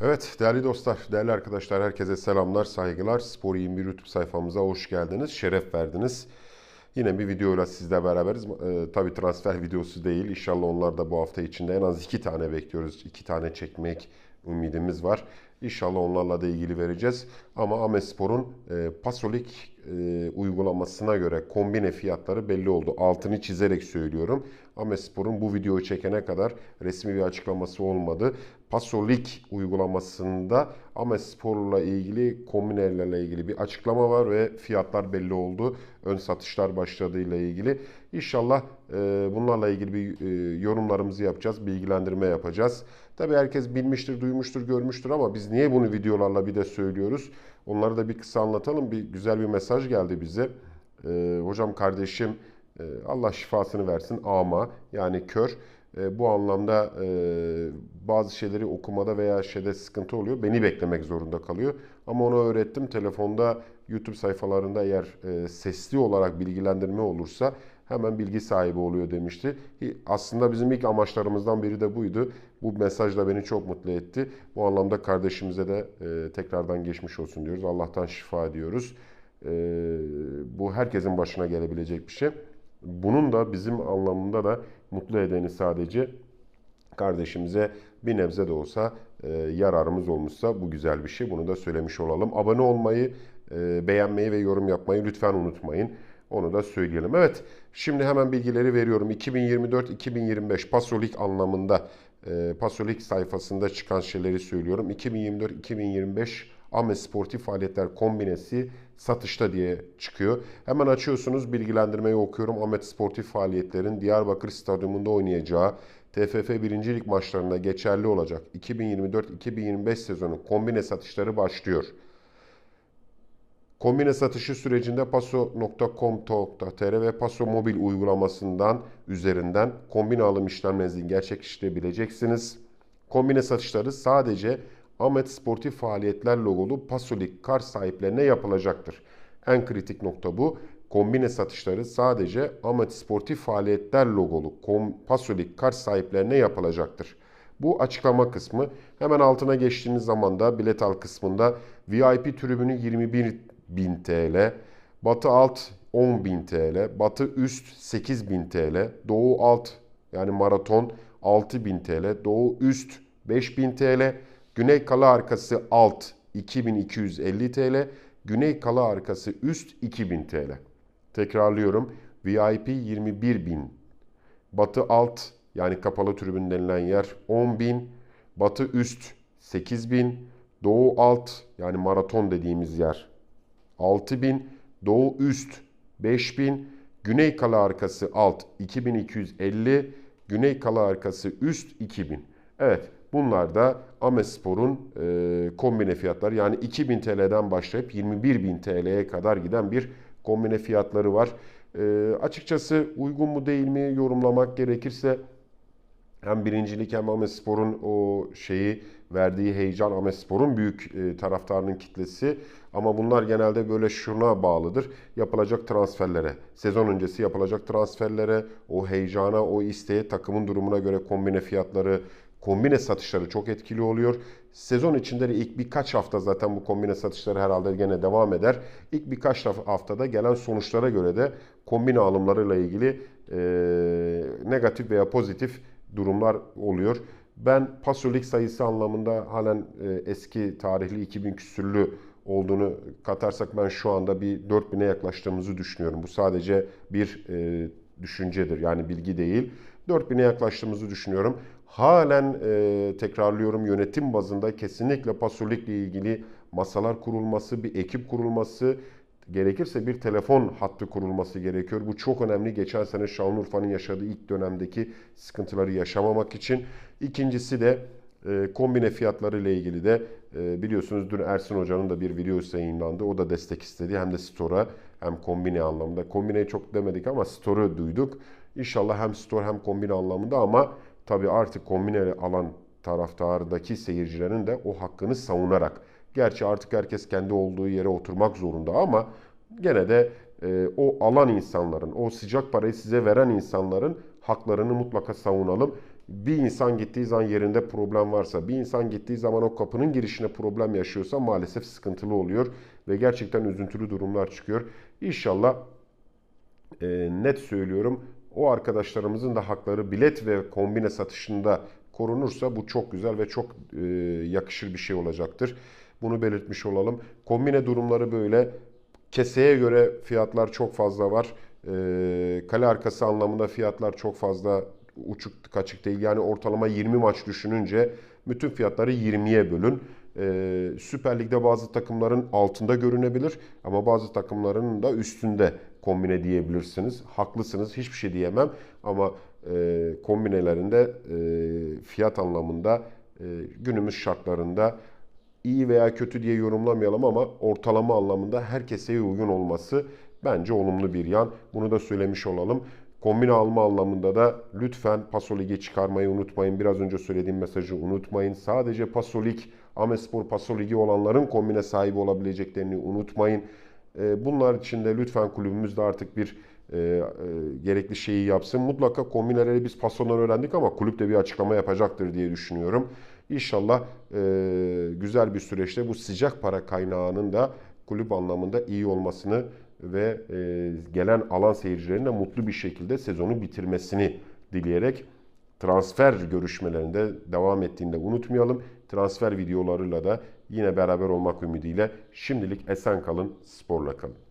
Evet değerli dostlar, değerli arkadaşlar herkese selamlar, saygılar. Spor 21 YouTube sayfamıza hoş geldiniz, şeref verdiniz. Yine bir videoyla sizle beraberiz. Ee, tabii transfer videosu değil. İnşallah onlar da bu hafta içinde en az iki tane bekliyoruz. İki tane çekmek ümidimiz var. İnşallah onlarla da ilgili vereceğiz. Ama Amespor'un e, Pasolik e, uygulamasına göre kombine fiyatları belli oldu. Altını çizerek söylüyorum. Amespor'un bu videoyu çekene kadar resmi bir açıklaması olmadı. Pasolik uygulamasında Amespor'la ilgili kombinelerle ilgili bir açıklama var ve fiyatlar belli oldu. Ön satışlar başladığıyla ilgili. İnşallah e, bunlarla ilgili bir e, yorumlarımızı yapacağız, bilgilendirme yapacağız. Tabi herkes bilmiştir, duymuştur, görmüştür ama biz niye bunu videolarla bir de söylüyoruz? Onları da bir kısa anlatalım. Bir güzel bir mesaj geldi bize. E, hocam kardeşim e, Allah şifasını versin ama yani kör. E, bu anlamda e, bazı şeyleri okumada veya şeyde sıkıntı oluyor. Beni beklemek zorunda kalıyor. Ama onu öğrettim. Telefonda YouTube sayfalarında eğer e, sesli olarak bilgilendirme olursa hemen bilgi sahibi oluyor demişti. Aslında bizim ilk amaçlarımızdan biri de buydu. Bu mesaj da beni çok mutlu etti. Bu anlamda kardeşimize de e, tekrardan geçmiş olsun diyoruz. Allah'tan şifa diyoruz. E, bu herkesin başına gelebilecek bir şey. Bunun da bizim anlamında da mutlu edeni sadece kardeşimize bir nebze de olsa e, yararımız olmuşsa bu güzel bir şey. Bunu da söylemiş olalım. Abone olmayı, e, beğenmeyi ve yorum yapmayı lütfen unutmayın. Onu da söyleyelim. Evet, şimdi hemen bilgileri veriyorum. 2024-2025 Pasolik anlamında e, Pasolik sayfasında çıkan şeyleri söylüyorum. 2024-2025 Ame Sportif Faaliyetler Kombinesi satışta diye çıkıyor. Hemen açıyorsunuz bilgilendirmeyi okuyorum. Ahmet Sportif Faaliyetlerin Diyarbakır Stadyumunda oynayacağı TFF 1. Lig maçlarında geçerli olacak 2024-2025 sezonu kombine satışları başlıyor. Kombine satışı sürecinde paso.com.tr ve Paso mobil uygulamasından üzerinden kombine alım işlemlerinizi gerçekleştirebileceksiniz. Kombine satışları sadece Ahmet Sportif Faaliyetler logolu Pasolik kar sahiplerine yapılacaktır. En kritik nokta bu. Kombine satışları sadece Ahmet Sportif Faaliyetler logolu Pasolik kar sahiplerine yapılacaktır. Bu açıklama kısmı. Hemen altına geçtiğiniz zaman da bilet al kısmında VIP tribünü 21.000 TL, Batı alt 10.000 TL, Batı üst 8.000 TL, Doğu alt yani maraton 6.000 TL, Doğu üst 5.000 TL, Güney kala arkası alt 2250 TL, güney kala arkası üst 2000 TL. Tekrarlıyorum. VIP 21.000. Batı alt yani kapalı tribün denilen yer 10.000. Batı üst 8.000. Doğu alt yani maraton dediğimiz yer 6.000. Doğu üst 5.000. Güney kala arkası alt 2250. Güney kala arkası üst 2000. Evet Bunlar da Amespor'un e, kombine fiyatları yani 2000 TL'den başlayıp 21.000 TL'ye kadar giden bir kombine fiyatları var. E, açıkçası uygun mu değil mi yorumlamak gerekirse hem birincilik hem Amespor'un o şeyi verdiği heyecan Amespor'un büyük e, taraftarının kitlesi ama bunlar genelde böyle şuna bağlıdır. Yapılacak transferlere, sezon öncesi yapılacak transferlere, o heyecana, o isteğe, takımın durumuna göre kombine fiyatları, kombine satışları çok etkili oluyor. Sezon içinde de ilk birkaç hafta zaten bu kombine satışları herhalde gene devam eder. İlk birkaç haftada gelen sonuçlara göre de kombine alımlarıyla ilgili e, negatif veya pozitif durumlar oluyor. Ben pasolik sayısı anlamında halen e, eski tarihli 2000 küsürlü olduğunu katarsak ben şu anda bir 4000'e yaklaştığımızı düşünüyorum. Bu sadece bir e, düşüncedir yani bilgi değil. 4000'e yaklaştığımızı düşünüyorum. Halen e, tekrarlıyorum yönetim bazında kesinlikle pasolikle ilgili masalar kurulması, bir ekip kurulması, gerekirse bir telefon hattı kurulması gerekiyor. Bu çok önemli. Geçen sene Şanlıurfa'nın yaşadığı ilk dönemdeki sıkıntıları yaşamamak için. İkincisi de e, kombine fiyatları ile ilgili de e, biliyorsunuz dün Ersin Hoca'nın da bir videosu yayınlandı. O da destek istedi. Hem de Store'a hem kombine anlamda. Kombineyi çok demedik ama Store'u duyduk. İnşallah hem Store hem kombine anlamında ama tabii artık kombine alan taraftardaki seyircilerin de o hakkını savunarak. Gerçi artık herkes kendi olduğu yere oturmak zorunda ama gene de e, o alan insanların, o sıcak parayı size veren insanların haklarını mutlaka savunalım. bir insan gittiği zaman yerinde problem varsa, bir insan gittiği zaman o kapının girişine problem yaşıyorsa maalesef sıkıntılı oluyor ve gerçekten üzüntülü durumlar çıkıyor. İnşallah e, net söylüyorum o arkadaşlarımızın da hakları bilet ve kombine satışında korunursa bu çok güzel ve çok e, yakışır bir şey olacaktır. Bunu belirtmiş olalım. Kombine durumları böyle. Keseye göre fiyatlar çok fazla var. E, kale arkası anlamında fiyatlar çok fazla uçuk kaçık değil. Yani ortalama 20 maç düşününce bütün fiyatları 20'ye bölün. Ee, Süper Lig'de bazı takımların altında görünebilir ama bazı takımların da üstünde kombine diyebilirsiniz. Haklısınız hiçbir şey diyemem ama e, kombinelerinde e, fiyat anlamında e, günümüz şartlarında iyi veya kötü diye yorumlamayalım ama ortalama anlamında herkese uygun olması bence olumlu bir yan. Bunu da söylemiş olalım. Kombine alma anlamında da lütfen Paso Lig'e çıkarmayı unutmayın. Biraz önce söylediğim mesajı unutmayın. Sadece Paso Lig, Amespor Paso Ligi olanların kombine sahibi olabileceklerini unutmayın. Ee, Bunlar için de lütfen kulübümüz de artık bir e, e, gerekli şeyi yapsın. Mutlaka kombineleri biz Paso'dan öğrendik ama kulüp de bir açıklama yapacaktır diye düşünüyorum. İnşallah e, güzel bir süreçte bu sıcak para kaynağının da kulüp anlamında iyi olmasını ve e, gelen alan seyircilerin de mutlu bir şekilde sezonu bitirmesini dileyerek transfer görüşmelerinde devam ettiğinde unutmayalım. Transfer videolarıyla da yine beraber olmak ümidiyle şimdilik esen kalın, sporla kalın.